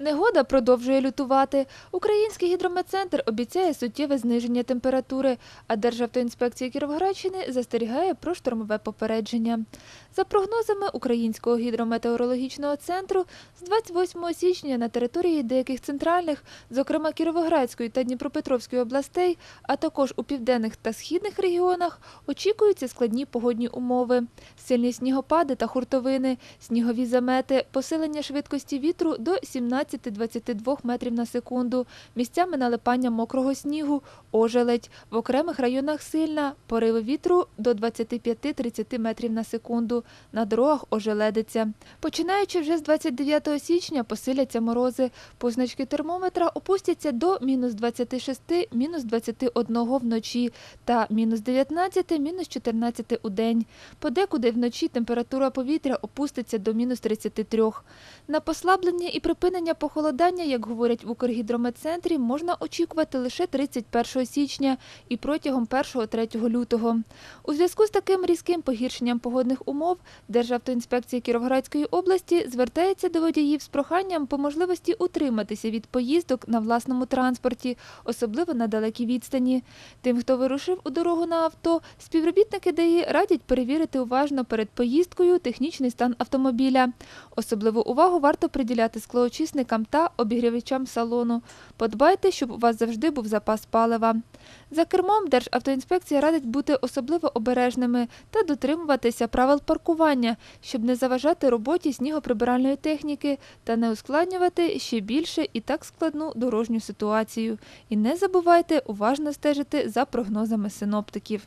Негода продовжує лютувати. Український гідрометцентр обіцяє суттєве зниження температури, а Державтоінспекція Кіровоградщини застерігає про штормове попередження. За прогнозами Українського гідрометеорологічного центру, з 28 січня на території деяких центральних, зокрема Кіровоградської та Дніпропетровської областей, а також у південних та східних регіонах, очікуються складні погодні умови. Сильні снігопади та хуртовини, снігові замети, посилення швидкості вітру до 17-22 метрів на секунду, місцями налипання мокрого снігу, ожеледь, в окремих районах сильна, пориви вітру до 25-30 метрів на секунду, на дорогах ожеледиться. Починаючи вже з 29 січня посиляться морози, позначки термометра опустяться до мінус 26, мінус 21 вночі та мінус 19, мінус 14 у день. Подекуди вночі температура повітря опуститься до мінус 33. На послаблення і припинення похолодання, як говорять в Укргідрометцентрі, можна очікувати лише 31 січня і протягом 1-3 лютого. У зв'язку з таким різким погіршенням погодних умов Державтоінспекція Кіровоградської області звертається до водіїв з проханням по можливості утриматися від поїздок на власному транспорті, особливо на далекій відстані. Тим, хто вирушив у дорогу на авто, співробітники ДАІ радять перевірити уважно перед поїздкою технічний стан автомобіля. Особливу увагу варто приділяти склоочисникам та обігрівачам салону. Подбайте, щоб у вас завжди був запас палива. За кермом Державтоінспекція радить бути особливо обережними та дотримуватися правил паркування, щоб не заважати роботі снігоприбиральної техніки та не ускладнювати ще більше і так складну дорожню ситуацію. І не забувайте уважно стежити за прогнозами синоптиків.